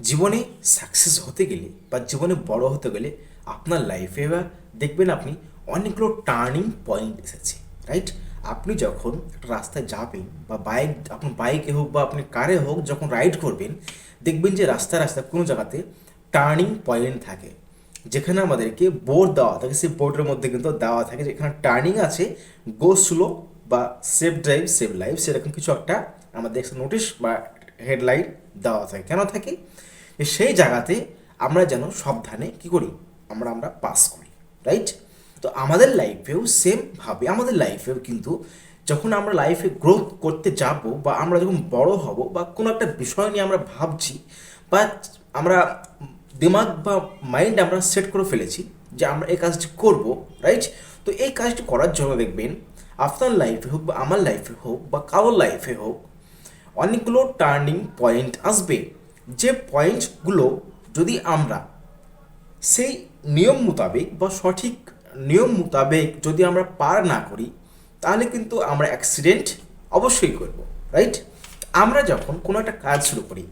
জীবনে সাকসেস হতে গেলে বা জীবনে বড় হতে গেলে আপনার লাইফে বা দেখবেন আপনি অনেকগুলো টার্নিং পয়েন্ট এসেছে রাইট আপনি যখন রাস্তায় যাবেন বা বাইক আপনার বাইকে হোক বা আপনি কারে হোক যখন রাইড করবেন, দেখবেন যে রাস্তা রাস্তায় কোনো জায়গাতে টার্নিং পয়েন্ট থাকে। যেখানে আমাদেরকে বোর্ড দেওয়া থাকে, সেই বোর্ডের মধ্যে কিন্তু দেওয়া থাকে যেখানে টার্নিং আছে গো স্লো বা সেফ ড্রাইভ সেভ লাইফ সেরকম কিছু একটা আমাদের একটা নোটিশ বা হেডলাইট দেওয়া থাকে। কেন থাকে? যে সেই জায়গাতে আমরা যেন সাবধানে কী করি? আমরা আমরা পাস করি রাইট তো আমাদের লাইফেও সেমভাবে আমাদের লাইফেও কিন্তু যখন আমরা লাইফে গ্রোথ করতে যাব বা আমরা যখন বড় হব বা কোনো একটা বিষয় নিয়ে আমরা ভাবছি বা আমরা দিমাগ বা মাইন্ড আমরা সেট করে ফেলেছি যে আমরা এই কাজটি করব রাইট তো এই কাজটি করার জন্য দেখবেন, আপনার লাইফে হোক বা আমার লাইফে হোক বা কারোর লাইফে হোক অনেকগুলো টার্নিং পয়েন্ট আসবে। যে পয়েন্টগুলো যদি আমরা সেই নিয়ম মোতাবেক বা সঠিক নিয়ম মোতাবেক যদি আমরা পার না করি, তাহলে কিন্তু আমরা অ্যাক্সিডেন্ট অবশ্যই করব রাইট আমরা যখন কোনো একটা কাজ শুরু করি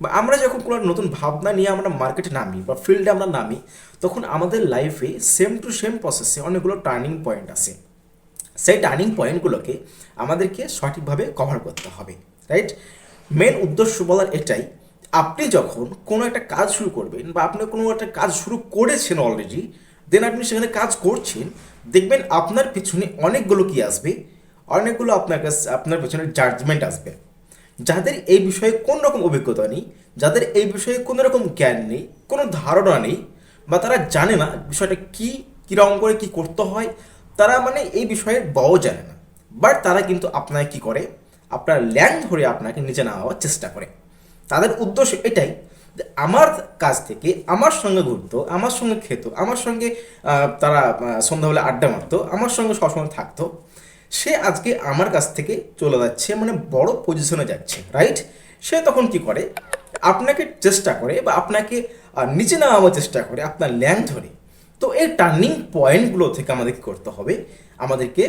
বা আমরা যখন কোনো নতুন ভাবনা নিয়ে আমরা মার্কেটে নামি বা ফিল্ডে আমরা নামি, তখন আমাদের লাইফে সেম টু সেম প্রসেসে অনেকগুলো টার্নিং পয়েন্ট আসে। সেই টার্নিং পয়েন্টগুলোকে আমাদেরকে সঠিকভাবে কভার করতে হবে রাইট মেন উদ্দেশ্য বলার এটাই, আপনি যখন কোনো একটা কাজ শুরু করবেন বা আপনি কোনো একটা কাজ শুরু করেছেন অলরেডি দেন আপনি সেখানে কাজ করছেন, দেখবেন আপনার পিছনে অনেকগুলো কি আসবে? অনেকগুলো আপনার কাছে, আপনার পেছনে জাজমেন্ট আসবে। যাদের এই বিষয়ে কোন রকম অভিজ্ঞতা নেই, যাদের এই বিষয়ে কোনো রকম জ্ঞান নেই, কোনো ধারণা নেই, বা তারা জানে না বিষয়টা কী কীরকম করে কী করতে হয় তারা মানে এই বিষয়ে বও জানে না। বাট তারা কিন্তু আপনাকে কি করে? আপনার ল্যান্ড ধরে আপনাকে নিচে নেওয়ার চেষ্টা করে। তাদের উদ্দেশ্য এটাই যে আমার কাছ থেকে, আমার সঙ্গে ঘুরতো, আমার সঙ্গে খেতো, আমার সঙ্গে তারা সন্ধ্যাবেলা আড্ডা মারতো, আমার সঙ্গে সবসময় থাকতো। সে আজকে আমার কাছ থেকে চলে যাচ্ছে মানে বড় পজিশনে যাচ্ছে রাইট সে তখন কি করে? আপনাকে চেষ্টা করে বা আপনাকে নিচে নেওয়ার চেষ্টা করে, আপনার ল্যাং ধরে। তো এই টার্নিং পয়েন্টগুলো থেকে আমাদের কি করতে হবে? আমাদেরকে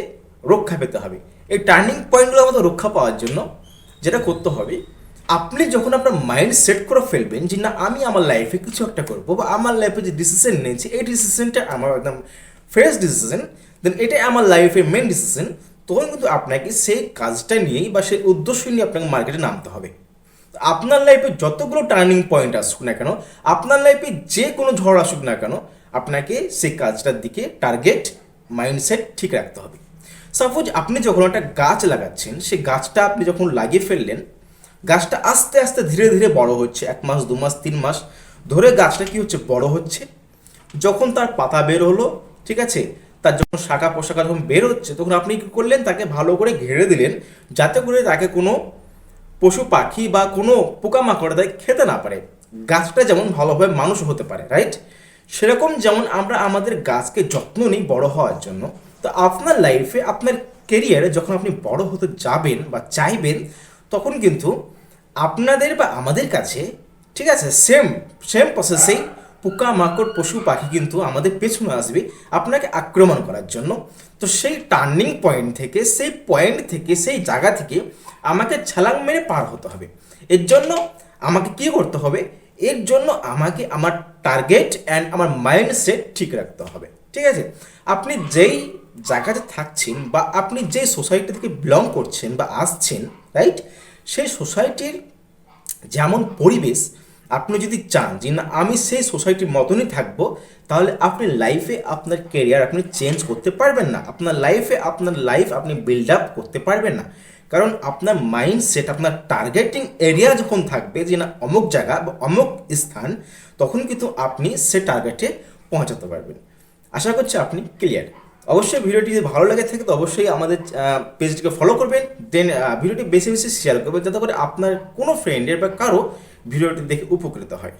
রক্ষা পেতে হবে। এই টার্নিং পয়েন্টগুলো আমাদের রক্ষা পাওয়ার জন্য যেটা করতে হবে, আপনি যখন আপনার মাইন্ড সেট করে ফেলবেন যে না, আমি আমার লাইফে কিছু একটা করব বা আমার লাইফে যে ডিসিশন নিয়েছি, এই ডিসিশনটা আমার একদম ফ্রেশ ডিসিশন দেন এটাই আমার লাইফের মেন ডিসিশন তখন কিন্তু আপনাকে সেই কাজটা নিয়েই বা সেই উদ্দেশ্য নিয়ে আপনাকে মার্কেটে নামতে হবে। আপনার লাইফে যতগুলো টার্নিং পয়েন্ট আসুক না কেন, আপনার লাইফে যে কোনো ঝড় আসুক না কেন আপনাকে সেই কাজটার দিকে টার্গেট মাইন্ডসেট ঠিক রাখতে হবে। সাপোজ আপনি যখন একটা গাছ লাগাচ্ছেন সেই গাছটা আপনি যখন লাগিয়ে ফেললেন, গাছটা আস্তে আস্তে ধীরে ধীরে বড় হচ্ছে, এক মাস, দু মাস, তিন মাস, ধরে গাছটা কি হচ্ছে, বড় হচ্ছে। যখন তার পাতা বের হলো, ঠিক আছে, তার যখন শাখা পোশাকা যখন বের হচ্ছে, তখন আপনি কি করলেন, তাকে ভালো করে ঘিরে দিলেন, যাতে করে তাকে কোনো পশু পাখি বা কোনো পোকামাকড় তাকে খেতে না পারে। গাছটা যেমন ভালোভাবে মানুষ হতে পারে রাইট সেরকম যেমন আমরা আমাদের গাছকে যত্ন নিই বড় হওয়ার জন্য তো আপনার লাইফে আপনার কেরিয়ারে যখন আপনি বড় হতে যাবেন বা চাইবেন তখন কিন্তু আপনাদের বা আমাদের কাছে ঠিক আছে সেম সেম প্রসেসেই পোকা মাকড় পশু পাখি কিন্তু আমাদের পেছনে আসবে আপনাকে আক্রমণ করার জন্য। তো সেই টার্নিং পয়েন্ট থেকে সেই পয়েন্ট থেকে সেই জায়গা থেকে আমাকে ছালাং মেরে পার হতে হবে। এর জন্য আমাকে কি করতে হবে? এর জন্য আমাকে আমার টার্গেট অ্যান্ড আমার মাইন্ডসেট ঠিক রাখতে হবে। ঠিক আছে? আপনি যেই জায়গাতে থাকছেন বা আপনি যেই সোসাইটি থেকে বিলং করছেন বা আসছেন রাইট সেই সোসাইটির যেমন পরিবেশ, আপনি যদি চান যে না, আমি সেই সোসাইটির মতনই থাকব, তাহলে আপনি লাইফে আপনার কেরিয়ার আপনি চেঞ্জ করতে পারবেন না। আপনার লাইফে আপনার লাইফ আপনি বিল্ড আপ করতে পারবেন না। কারণ আপনার মাইন্ডসেট আপনার টার্গেটিং এরিয়া যখন থাকবে, যে না অমুক জায়গা বা অমুক স্থান, তখন কিন্তু আপনি সে টার্গেটে পৌঁছাতে পারবেন। আশা করছি আপনি ক্লিয়ার অবশ্যই ভিডিওটি যদি ভালো লাগে থাকে, তো অবশ্যই আমাদের পেজটিকে ফলো করবেন দেন ভিডিওটি বেশি বেশি শেয়ার করবেন, যাতে করে আপনার কোনো ফ্রেন্ডের বা কারও ভিডিওটি দেখে উপকৃত হয়।